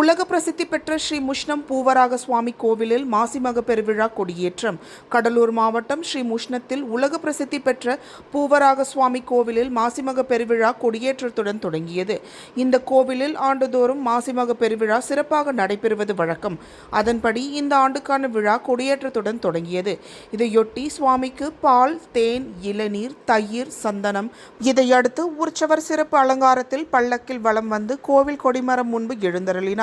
உலக பிரசித்தி பெற்ற ஸ்ரீ முஷ்ணம் பூவராக சுவாமி கோவிலில் மாசிமக பெருவிழா கொடியேற்றம். கடலூர் மாவட்டம் ஸ்ரீ முஷ்ணத்தில் உலக பிரசித்தி பெற்ற பூவராக சுவாமி கோவிலில் மாசிமக பெருவிழா கொடியேற்றத்துடன் தொடங்கியது. இந்த கோவிலில் ஆண்டுதோறும் மாசிமக பெருவிழா சிறப்பாக நடைபெறுவது வழக்கம். அதன்படி இந்த ஆண்டுக்கான விழா கொடியேற்றத்துடன் தொடங்கியது. இதையொட்டி சுவாமிக்கு பால் தேன் இளநீர் தயிர் சந்தனம் இதையடுத்து உற்சவர் சிறப்பு அலங்காரத்தில் பல்லக்கில் வலம் வந்து கோவில் கொடிமரம் முன்பு எழுந்தருளினார்.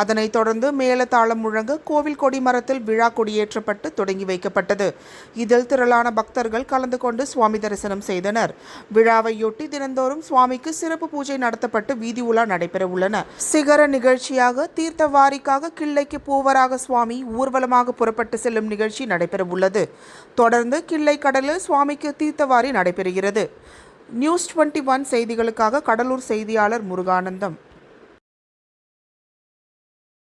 அதனைத் தொடர்ந்து மேலத்தாளம் முழங்க கோவில் கொடி மரத்தில் விழா கொடியேற்றப்பட்டு தொடங்கி வைக்கப்பட்டது. இதில் திரளான பக்தர்கள் கலந்து கொண்டு சுவாமி தரிசனம் செய்தனர். விழாவையொட்டி தினந்தோறும் சுவாமிக்கு சிறப்பு பூஜை நடத்தப்பட்டு வீதி உலா நடைபெற உள்ளன. சிகர நிகழ்ச்சியாக தீர்த்தவாரிக்காக கிள்ளைக்கு பூவராக சுவாமி ஊர்வலமாக புறப்பட்டு செல்லும் நிகழ்ச்சி நடைபெற உள்ளது. தொடர்ந்து கிள்ளை கடலில் சுவாமிக்கு தீர்த்தவாரி நடைபெறுகிறது. நியூஸ் டுவெண்ட்டி ஒன் செய்திகளுக்காக கடலூர் செய்தியாளர் முருகானந்தம்.